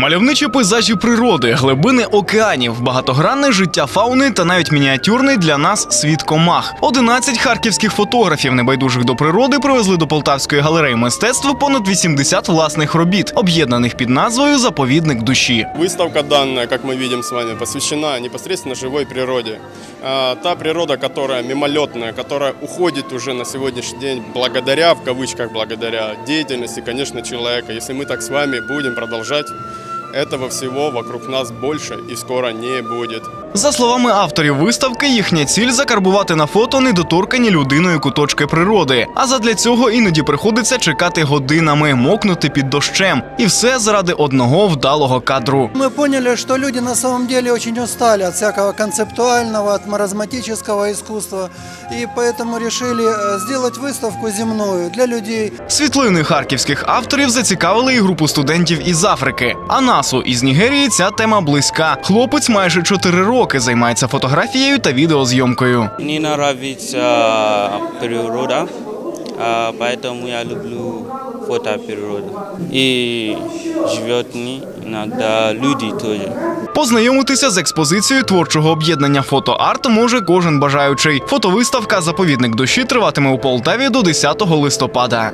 Мальовничі пейзажі природи, глибини океанів, багатогранне життя фауни та навіть мініатюрний для нас світ комах. 11 харківських фотографів, небайдужих до природи, привезли до Полтавської галереї мистецтва понад 80 власних робіт, об'єднаних під назвою Заповідник душі. Выставка данная, как мы видим с вами, посвящена непосредственно живой природе. А, Та природа, которая мимолетная, которая уходит уже на сегодняшний день благодаря, в кавычках благодаря, деятельности, конечно, человека. Если мы так с вами будем продолжать, этого всего вокруг нас больше и скоро не будет. За словами авторів виставки, їхня ціль закарбувати на фото недоторкані людиною куточки природи. А задля цього іноді приходиться чекати годинами, мокнути під дощем, і все заради одного вдалого кадру. Мы поняли, что люди на самом деле очень устали от всякого концептуального, от маразматического искусства, и поэтому решили э, сделать выставку земную для людей. Світлини харківських авторів зацікавили і групу студентів із Африки. А насу із Нігерії ця тема близька. Хлопець майже 4 роки займається фотографією та відеозйомкою. Мне нравится природа, а, поэтому я люблю фото природы. И животные, иногда люди тоже. Познайомитися з експозицією творчого об'єднання фотоарт може кожен бажаючий. Фотовиставка Заповідник душі триватиме у Полтаві до 10 листопада.